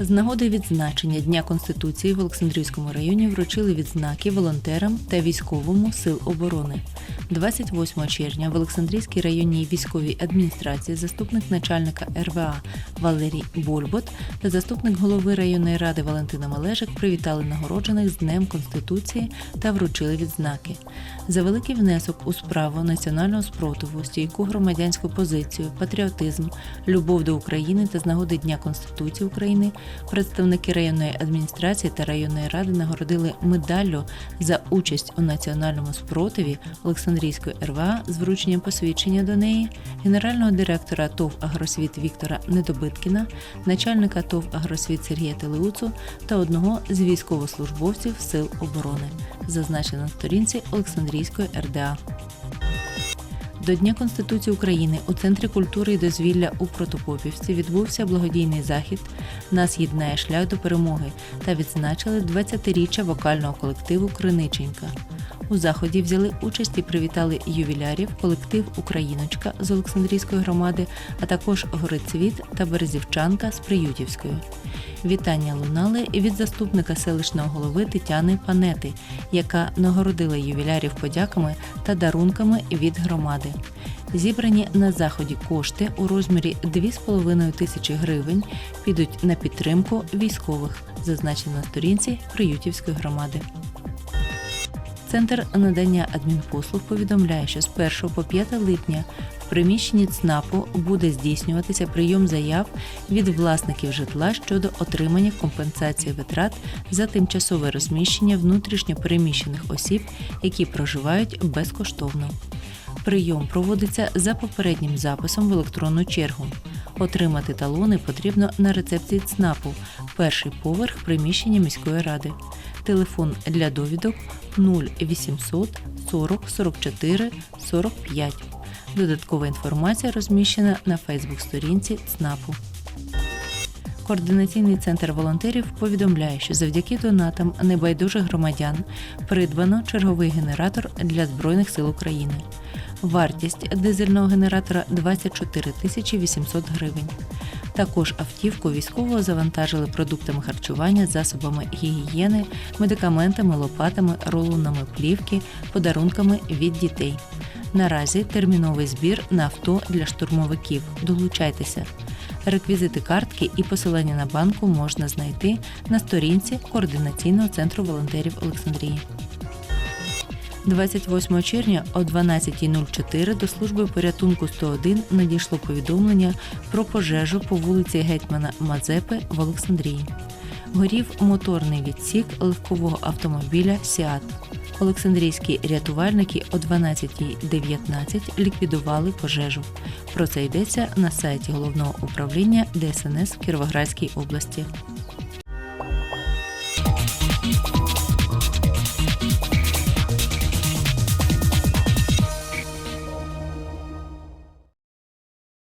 З нагоди відзначення Дня Конституції в Олександрівському районі вручили відзнаки волонтерам та військовому сил оборони. 28 червня в Олександрійській районній військовій адміністрації заступник начальника РВА Валерій Бульбот та заступник голови районної ради Валентина Малежик привітали нагороджених з Днем Конституції та вручили відзнаки. За великий внесок у справу національного спротиву, стійку громадянську позицію, патріотизм, любов до України та з нагоди Дня Конституції України представники районної адміністрації та районної ради нагородили медаллю за участь у національному спротиві Олександрійської РВА з врученням посвідчення до неї, генерального директора ТОВ Агросвіт Віктора Недобиткіна, начальника ТОВ Агросвіт Сергія Телеуцу та одного з військовослужбовців Сил оборони, зазначено на сторінці Олександрійської РДА. До Дня Конституції України у Центрі культури і дозвілля у Протопопівці відбувся благодійний захід Нас єднає шлях до перемоги та відзначили 20-річчя вокального колективу Криниченька. У заході взяли участь і привітали ювілярів, колектив Україночка з Олександрійської громади, а також Горицвіт та Березівчанка з Приютівської. Вітання лунали від заступника селищного голови Тетяни Панети, яка нагородила ювілярів подяками та дарунками від громади. Зібрані на заході кошти у розмірі 2,5 тисячі гривень підуть на підтримку військових, зазначено на сторінці Приютівської громади. Центр надання адмінпослуг повідомляє, що з 1 по 5 липня в приміщенні ЦНАПу буде здійснюватися прийом заяв від власників житла щодо отримання компенсації витрат за тимчасове розміщення внутрішньо переміщених осіб, які проживають безкоштовно. Прийом проводиться за попереднім записом в електронну чергу. Отримати талони потрібно на рецепції ЦНАПу, перший поверх приміщення міської ради. Телефон для довідок 0800 40 44 45. Додаткова інформація розміщена на Фейсбук-сторінці ЦНАПу. Координаційний центр волонтерів повідомляє, що завдяки донатам небайдужих громадян придбано черговий генератор для Збройних сил України. Вартість дизельного генератора 24 тисячі 800 гривень. Також автівку військового завантажили продуктами харчування, засобами гігієни, медикаментами, лопатами, рулонами плівки, подарунками від дітей. Наразі терміновий збір на авто для штурмовиків. Долучайтеся. Реквізити картки і посилання на банку можна знайти на сторінці Координаційного центру волонтерів Олександрії. 28 червня о 12.04 до служби порятунку 101 надійшло повідомлення про пожежу по вулиці гетьмана Мазепи в Олександрії. Горів моторний відсік легкового автомобіля Сіат. Олександрійські рятувальники о 12.19 ліквідували пожежу. Про це йдеться на сайті головного управління ДСНС в Кіровоградській області.